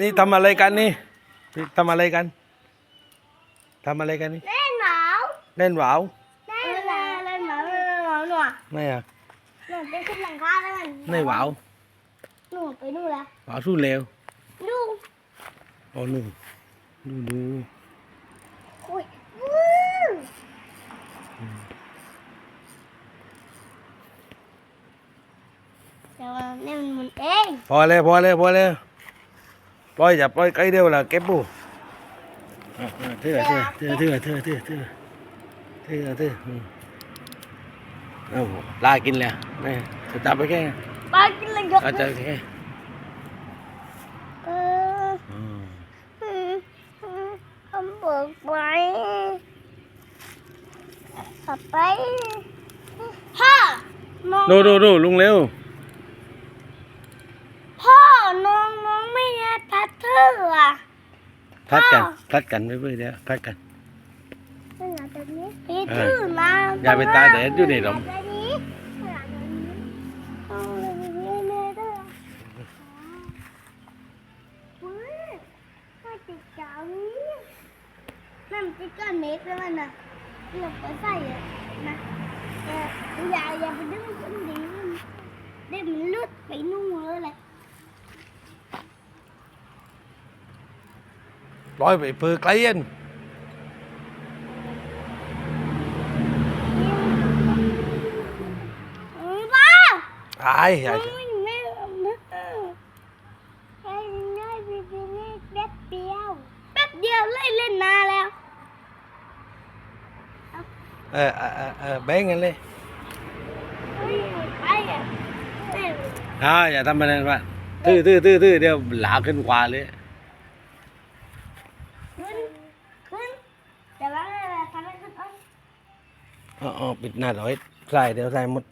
นี่ทำอะไรกันนี่นี่ทำอะไรกันทำอะไรกันนี่ เล่นหนาวเล่นหวาวเล่นหนาวเล่นหนาวเล่นหนาวหนูไม่อะหนูไปขึ้นหลังคาแล้วมันไม่หวาวหนูไปนู่นแล้วหวาวสู้เร็วดูโอ้หนูดูดูคุยวู้แต่ว่านี่มันหมุนเองพอเลยพอเลยพอเลย ปล่อยอย่าปล่อยใกล้เดียวละเก็บปูอะอะเถื่อเถื่อเถื่อเถื่อเถื่อเถื่อเถื่อเถื่อเถื่ออืมเอ้าลากินแล้วนี่จะจับไปแค่ปากินเลยยกก็จะแค่เอออืมอืมอืมทำเบิกไว้ขับไปพ่อน้องดูดูดูลุงเร็ว อว่ะพัดกันพัดกันไปเพื่อเดี๋ยวพัดกันนี่ชื่อมาอย่าไปตายแต่อยู่นี่หรอกนั่นจะก้อนเมฆแล้วมันน่ะหลาไปใส่อะนะแต่อย่าอย่าไปดึงคนดีมันได้มันลุดไปนู่นเลยแหละ Rồi bị phư client. Ai vậy? lên mà leo ờ ờ ờ bé nghe lên đó dạ tâm bên bạn tư tư tư tư đeo lạ kinh quà lên อ๋ออ๋อปิดหน้าร้อยใส่เดี๋ยวใส่หมด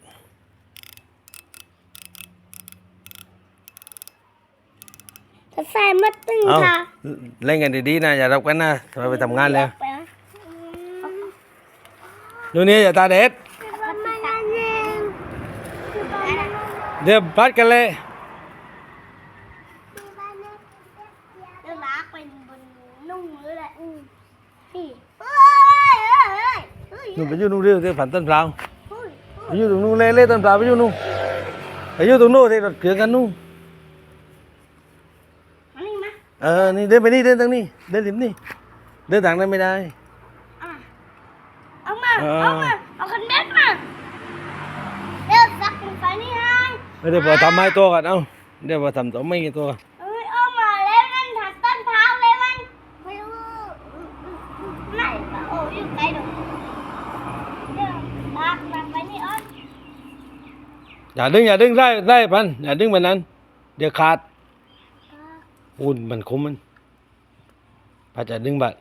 ถ้าใส่มาตึงเอาค่ะเล่นกันดีๆนะอย่ารับกันนะเราไปทำงานแล้วไปนะดูนี่อย่าตาเด็ดคือบ้านมันนั่นเองคือบ้านมันนั่นเดี๋ยวพัดกันเลยคือบ้านนั่นเดี๋ยวลากไปบนนุ่งเลยแหละอืมพี่เฮ้ยเฮ้ย เฮ้ยนู่นไปอยู่นู่นเรื่องที่ผันต้นเปล่าเฮ้ยไปอยู่ตรงนู้นเล่เล่ต้นเปล่าไปอยู่นู่นไปอยู่ตรงนู้นที่รถเกลือกันนู่นมานี่มาเออ นี่เดินไปนี่เดินทางนี้เดินริมนี่เดินทางนั้นไม่ได้อะเอามาเออเอามาเอาคันเบ็ดมาเดี๋ยวสักลงไปนี่ให้เดี๋ยวพอทำไม้ตัวกันเอาเดี๋ยวพอทำตัวไม่กี่ตัวกัน เอ้ยเอามาแล้วมันถักต้นเท้าเลยมันไม่รู้ไหนวะโอ้ยอยู่ไกลดอกเดี๋ยวลากมาไปนี่อ้อน อย่าดึงอย่าดึงได้ได้พันอย่าดึงแบบนั้น เดี๋ยวขาดอุ่นมันคมมันพาจะดึงบัด